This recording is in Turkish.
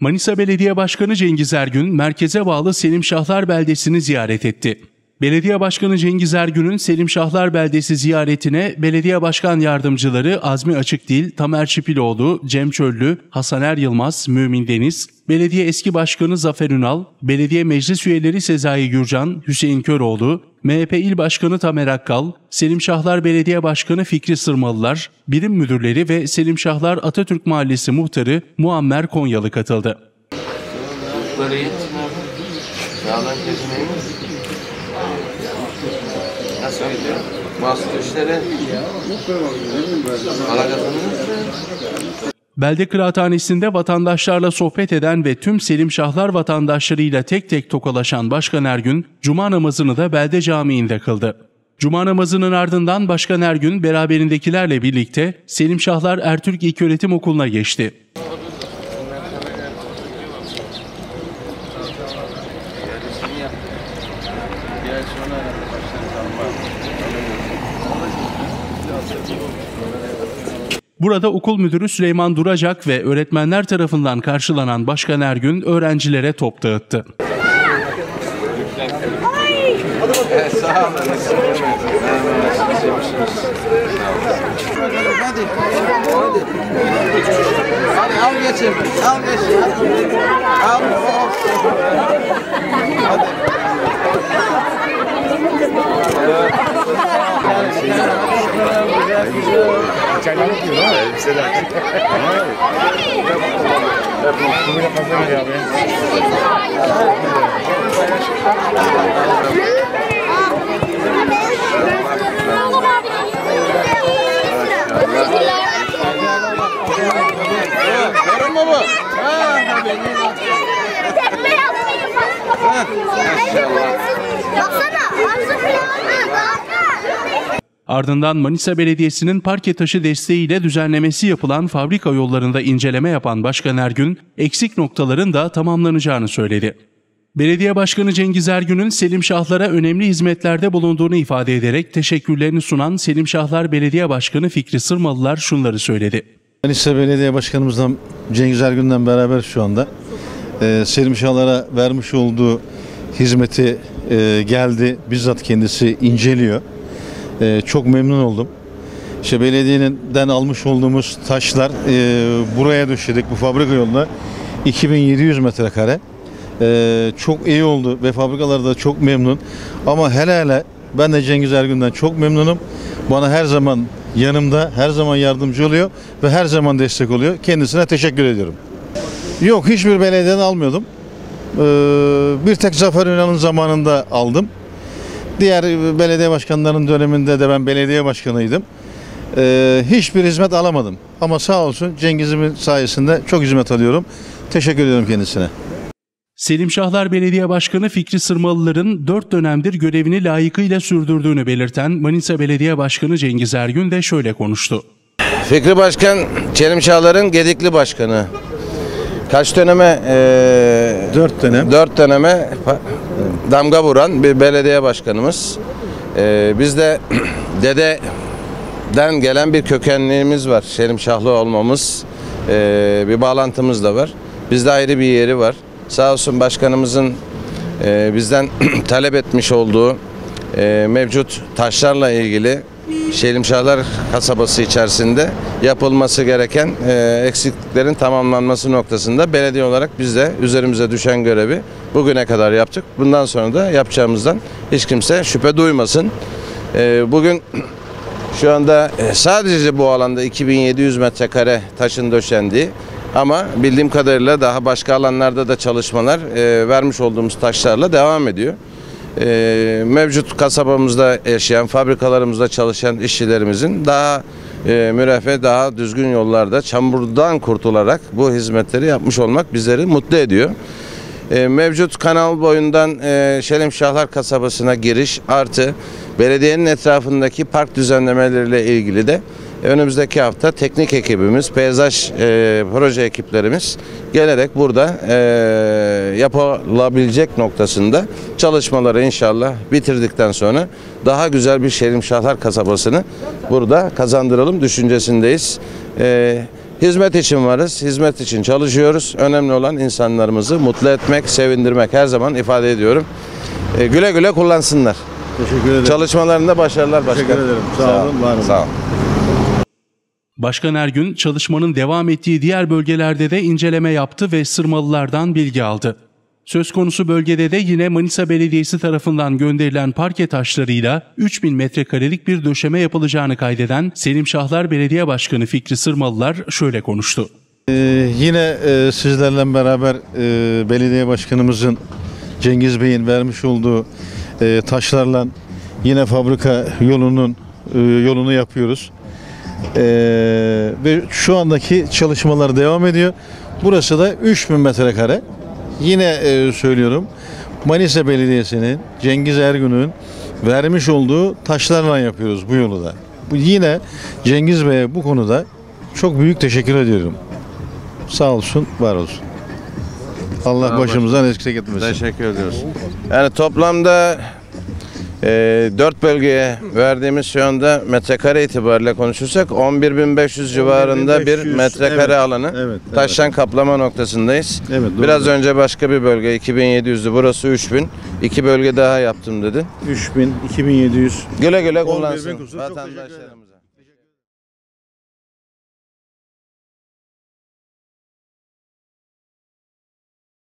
Manisa Belediye Başkanı Cengiz Ergün, merkeze bağlı Selim Şahlar Beldesi'ni ziyaret etti. Belediye Başkanı Cengiz Ergün'ün Selim Şahlar Beldesi ziyaretine belediye başkan yardımcıları Azmi Açıkdil, Tamer Çipiloğlu, Cem Çöllü, Hasan Er Yılmaz, Mümin Deniz, belediye eski başkanı Zafer Ünal, belediye meclis üyeleri Sezai Gürcan, Hüseyin Köroğlu, MHP İl Başkanı Tamer Akkal, Selim Şahlar Belediye Başkanı Fikri Sırmalılar, birim müdürleri ve Selim Şahlar Atatürk Mahallesi muhtarı Muammer Konyalı katıldı. Nasıl gidiyor? Mahsul işleri. Mu? Belde Kıraathanesi'nde vatandaşlarla sohbet eden ve tüm Selim Şahlar vatandaşlarıyla tek tek tokalaşan Başkan Ergün, Cuma namazını da Belde Camii'nde kıldı. Cuma namazının ardından Başkan Ergün beraberindekilerle birlikte Selim Şahlar Ertürk İlköğretim Okulu'na geçti. Burada okul müdürü Süleyman Duracak ve öğretmenler tarafından karşılanan Başkan Ergün öğrencilere top dağıttı. Evet, sağ olun. Hadi. Al geçin. Al geçin. Al. Görün mü bu? Ha, tabii. Baksana, ağzı falan. Ardından Manisa Belediyesi'nin parke taşı desteğiyle düzenlemesi yapılan fabrika yollarında inceleme yapan Başkan Ergün, eksik noktaların da tamamlanacağını söyledi. Belediye Başkanı Cengiz Ergün'ün Selim Şahlar'a önemli hizmetlerde bulunduğunu ifade ederek teşekkürlerini sunan Selim Şahlar Belediye Başkanı Fikri Sırmalılar şunları söyledi. Manisa Belediye Başkanımızdan Cengiz Ergün'den beraber şu anda e, Selim Şahlar'a vermiş olduğu hizmeti e, geldi. Bizzat kendisi inceliyor. E, çok memnun oldum. İşte belediyeden almış olduğumuz taşlar e, buraya döşedik bu fabrika yoluna 2700 metrekare. E, çok iyi oldu ve fabrikalar da çok memnun. Ama hele hele ben de Cengiz Ergün'den çok memnunum. Bana her zaman yanımda, her zaman yardımcı oluyor ve her zaman destek oluyor. Kendisine teşekkür ediyorum. Yok hiçbir belediyeden almıyordum. Ee, bir tek Zafer Ünal'ın zamanında aldım. Diğer belediye başkanlarının döneminde de ben belediye başkanıydım. Ee, hiçbir hizmet alamadım. Ama sağ olsun Cengiz'imin sayesinde çok hizmet alıyorum. Teşekkür ediyorum kendisine. Selim Şahlar Belediye Başkanı Fikri Sırmalılar'ın 4 dönemdir görevini layıkıyla sürdürdüğünü belirten Manisa Belediye Başkanı Cengiz Ergün de şöyle konuştu. Fikri Başkan, Çelim Çağlar'ın Gedikli Başkanı. Kaç döneme? eee Dört dönem. Dört döneme pa- damga vuran bir belediye başkanımız. Eee biz de dededen gelen bir kökenliğimiz var. Selim Şahlı olmamız, eee, bir bağlantımız da var. Bizde ayrı bir yeri var. Sağ olsun başkanımızın eee, bizden talep etmiş olduğu eee, mevcut taşlarla ilgili Şelim Şahlar kasabası içerisinde yapılması gereken e, eksikliklerin tamamlanması noktasında belediye olarak biz de üzerimize düşen görevi bugüne kadar yaptık. Bundan sonra da yapacağımızdan hiç kimse şüphe duymasın. E, bugün şu anda e, sadece bu alanda 2700 metrekare taşın döşendiği ama bildiğim kadarıyla daha başka alanlarda da çalışmalar e, vermiş olduğumuz taşlarla devam ediyor. Ee, mevcut kasabamızda yaşayan, fabrikalarımızda çalışan işçilerimizin daha e, müreffeh, daha düzgün yollarda çamurdan kurtularak bu hizmetleri yapmış olmak bizleri mutlu ediyor. Ee, mevcut kanal boyundan e, Şelim Şahlar kasabasına giriş artı belediyenin etrafındaki park düzenlemeleriyle ilgili de önümüzdeki hafta teknik ekibimiz, peyzaj e, proje ekiplerimiz gelerek burada e, yapılabilecek noktasında çalışmaları inşallah bitirdikten sonra daha güzel bir Şelim Şahlar kasabasını burada kazandıralım düşüncesindeyiz. E, Hizmet için varız, hizmet için çalışıyoruz. Önemli olan insanlarımızı mutlu etmek, sevindirmek her zaman ifade ediyorum. E, güle güle kullansınlar. Teşekkür ederim. Çalışmalarında başarılar başkan. Teşekkür ederim. Sağ olun, var olun. Sağ olun. Başkan Ergün çalışmanın devam ettiği diğer bölgelerde de inceleme yaptı ve sırmalılardan bilgi aldı. Söz konusu bölgede de yine Manisa Belediyesi tarafından gönderilen parke taşlarıyla 3000 metrekarelik bir döşeme yapılacağını kaydeden Selim Şahlar Belediye Başkanı Fikri Sırmalılar şöyle konuştu. Ee, yine e, sizlerle beraber e, belediye başkanımızın Cengiz Bey'in vermiş olduğu e, taşlarla yine fabrika yolunun e, yolunu yapıyoruz. E, ve şu andaki çalışmalar devam ediyor. Burası da 3000 metrekare. Yine e, söylüyorum Manisa Belediyesi'nin Cengiz Ergün'ün vermiş olduğu taşlarla yapıyoruz bu yolu da. Bu yine Cengiz Bey'e bu konuda çok büyük teşekkür ediyorum. Sağ olsun, var olsun. Allah başımızdan eksik etmesin. Teşekkür ediyoruz. Yani toplamda e, 4 bölgeye verdiğimiz şu anda metrekare itibariyle konuşursak 11.500 civarında bir 11.500, metrekare evet, alanı evet, evet. taştan kaplama noktasındayız. Evet, doğru. Biraz önce başka bir bölge 2700'dü burası 3000. İki bölge daha yaptım dedi. 3000, 2700. Güle güle 11.000 kullansın vatandaşlarımız.